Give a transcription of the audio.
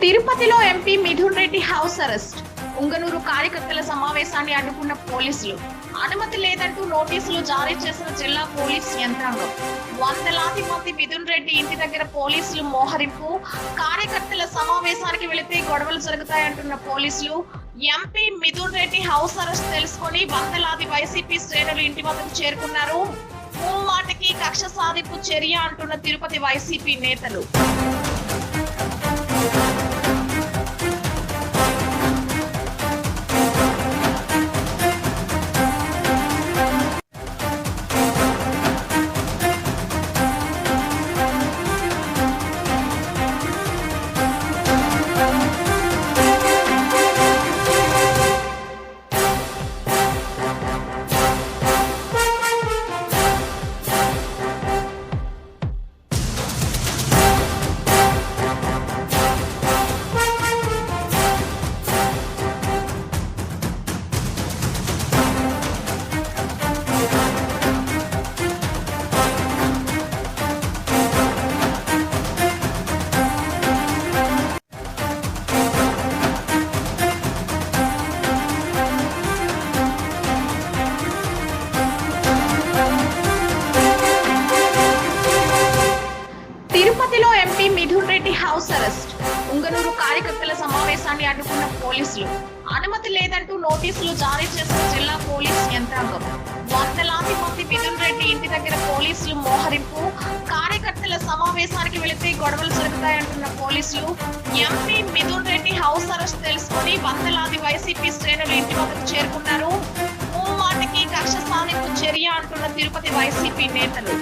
తిరుపతిలో MP Mithun Reddy house arrest. Punganur కార్యకర్తల సమావేశాన్ని అడ్డుకున్న పోలీసులు. అనుమతి లేదంటూ నోటీసులు జారీ చేసిన జిల్లా పోలీస్ యంత్రాంగం. వందలాది మంది మిథున్ రెడ్డి ఇంటి దగ్గర పోలీసులు మోహరింపు కార్యకర్తల సమావేశానికి వెళితే గొడవలు జరుగుతాయంటున్న పోలీసులు. MP Mithun Reddy house arrest తెలుసుకొని వందలాది వైసీపీ శ్రేణులు ఇంటి వద్దకు చేరుకున్నారు. మూమాటికి కక్ష సాధింపు చర్య అంటున్న తిరుపతి వైసీపీ నేతలు. House arrest. ఉంగనూరు కార్యకర్తల సమావేశాన్ని అడ్డుకున్న పోలీసులు. అనుమతి లేదంటూ నోటీసులు జారీ చేసిన జిల్లా పోలీస్ యంత్రాంగం వందలాది మంది మిథున్ రెడ్డి ఇంటి దగ్గర పోలీసులు మోహరింపు కార్యకర్తల సమావేశానికి వెళితే గొడవలు జరుగుతాయంటున్న పోలీసులు MP Mithun Reddy house arrest తెలుసుకొని వందలాది వైసీపీ శ్రేణులు ఇంటి వద్దకు చేరుకున్నారు. మూమాటికి కక్ష సాధింపు చర్య అంటున్న తిరుపతి వైసీపీ నేతలు.